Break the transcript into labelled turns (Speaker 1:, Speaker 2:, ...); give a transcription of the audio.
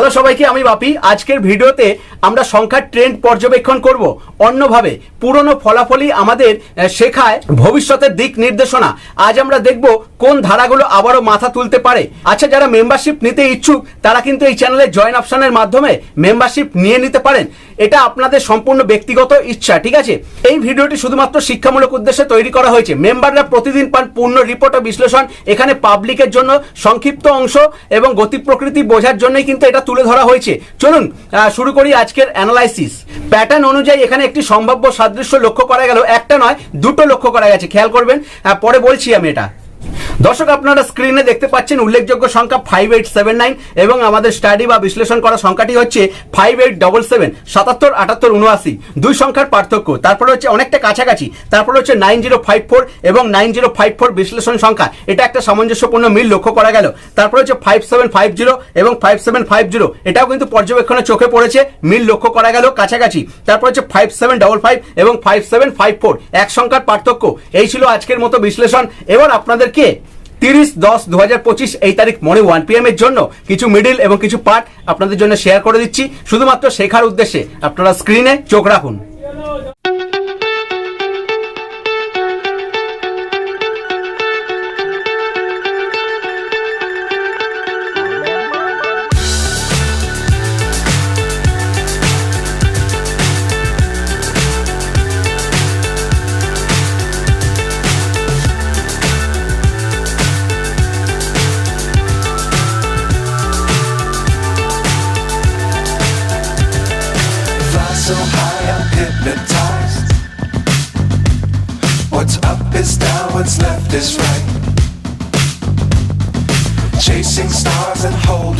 Speaker 1: Hello সবাইকে, আমি বাপি। আজকের ভিডিওতে আমরা সংখ্যার ট্রেন্ড পর্যবেক্ষণ করব। অন্যভাবে, পুরনো ফলাফলই আমাদের শেখায় ভবিষ্যতের দিক নির্দেশনা। আজ আমরা দেখব কোন ধারাগুলো আবারও মাথা তুলতে পারে। আচ্ছা যারা মেম্বারশিপ নিতে ইচ্ছুক, তারা কিন্তু এই চ্যানেলে জয়েন অপশনের মাধ্যমে মেম্বারশিপ নিয়ে নিতে পারেন। এটা আপনাদের সম্পূর্ণ ব্যক্তিগত ইচ্ছা, ঠিক আছে? এই ভিডিওটি শুধুমাত্র শিক্ষামূলক উদ্দেশ্যে তৈরি করা হয়েছে। মেম্বাররা প্রতিদিন পান পূর্ণ রিপোর্ট ও বিশ্লেষণ। এখানে পাবলিকের জন্য সংক্ষিপ্ত অংশ এবং গতি প্রকৃতি বোঝার জন্যই কিন্তু এটা তুলে ধরা হয়েছে। চলুন শুরু করি আজকের অ্যানালাইসিস প্যাটার্ন অনুযায়ী এখানে একটি সম্ভাব্য সাদৃশ্য লক্ষ্য করা গেল। একটা নয়, দুটো লক্ষ্য করা গেছে। খেয়াল করবেন। পরে বলছি আমি এটা। দর্শক, আপনারা স্ক্রিনে দেখতে পাচ্ছেন উল্লেখযোগ্য সংখ্যা ফাইভ এইট সেভেন নাইন এবং আমাদের স্টাডি বা বিশ্লেষণ করা সংখ্যাটি হচ্ছে ফাইভ এইট ডবল সেভেন সাতাত্তর, আটাত্তর, উনআশি। দুই সংখ্যার পার্থক্য। তারপরে হচ্ছে অনেকটা কাছাকাছি। তারপরে হচ্ছে নাইন জিরো ফাইভ ফোর এবং নাইন জিরো ফাইভ ফোর বিশ্লেষণ সংখ্যা। এটা একটা সামঞ্জস্যপূর্ণ মিল লক্ষ্য করা গেল। তারপরে হচ্ছে ফাইভ সেভেন ফাইভ জিরো এবং ফাইভ সেভেন ফাইভ জিরো এটাও কিন্তু পর্যবেক্ষণে চোখে পড়েছে। মিল লক্ষ্য করা গেল কাছাকাছি। তারপর হচ্ছে ফাইভ সেভেন ডবল ফাইভ এবং ফাইভ সেভেন ফাইভ ফোর এক সংখ্যার পার্থক্য। এই ছিল আজকের মতো বিশ্লেষণ। এবার আপনাদেরকে তিরিশ দশ দু হাজার পঁচিশ এই তারিখ মর্নিং ওয়ান পি এর জন্য কিছু মিডিল এবং কিছু পার্ট আপনাদের জন্য শেয়ার করে দিচ্ছি। শুধুমাত্র শেখার উদ্দেশ্যে আপনারা স্ক্রিনে চোখ রাখুন।
Speaker 2: What's up is down, what's left is right. Chasing stars and holding